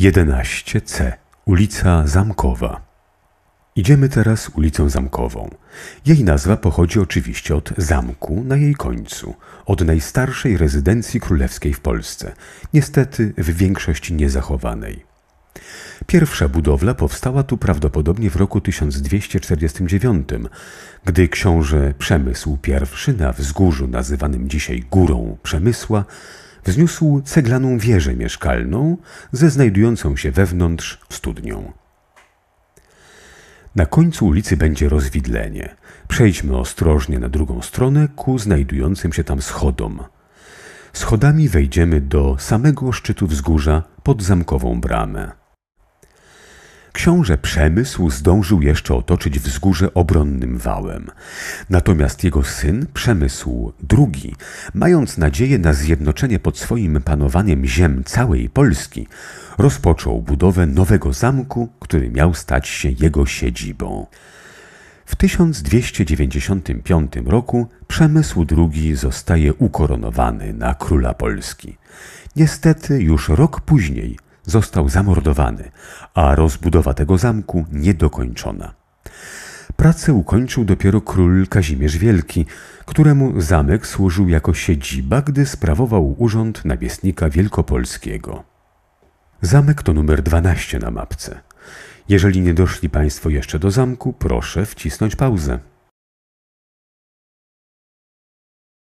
11C, ulica Zamkowa. Idziemy teraz ulicą Zamkową. Jej nazwa pochodzi oczywiście od zamku na jej końcu, od najstarszej rezydencji królewskiej w Polsce, niestety w większości niezachowanej. Pierwsza budowla powstała tu prawdopodobnie w roku 1249, gdy książę Przemysł I na wzgórzu nazywanym dzisiaj Górą Przemysła wzniósł ceglaną wieżę mieszkalną ze znajdującą się wewnątrz studnią. Na końcu ulicy będzie rozwidlenie. Przejdźmy ostrożnie na drugą stronę ku znajdującym się tam schodom. Schodami wejdziemy do samego szczytu wzgórza pod zamkową bramę. Książę Przemysł zdążył jeszcze otoczyć wzgórze obronnym wałem. Natomiast jego syn, Przemysł II, mając nadzieję na zjednoczenie pod swoim panowaniem ziem całej Polski, rozpoczął budowę nowego zamku, który miał stać się jego siedzibą. W 1295 roku Przemysł II zostaje ukoronowany na króla Polski. Niestety już rok później został zamordowany, a rozbudowa tego zamku niedokończona. Pracę ukończył dopiero król Kazimierz Wielki, któremu zamek służył jako siedziba, gdy sprawował urząd namiestnika wielkopolskiego. Zamek to numer 12 na mapce. Jeżeli nie doszli Państwo jeszcze do zamku, proszę wcisnąć pauzę.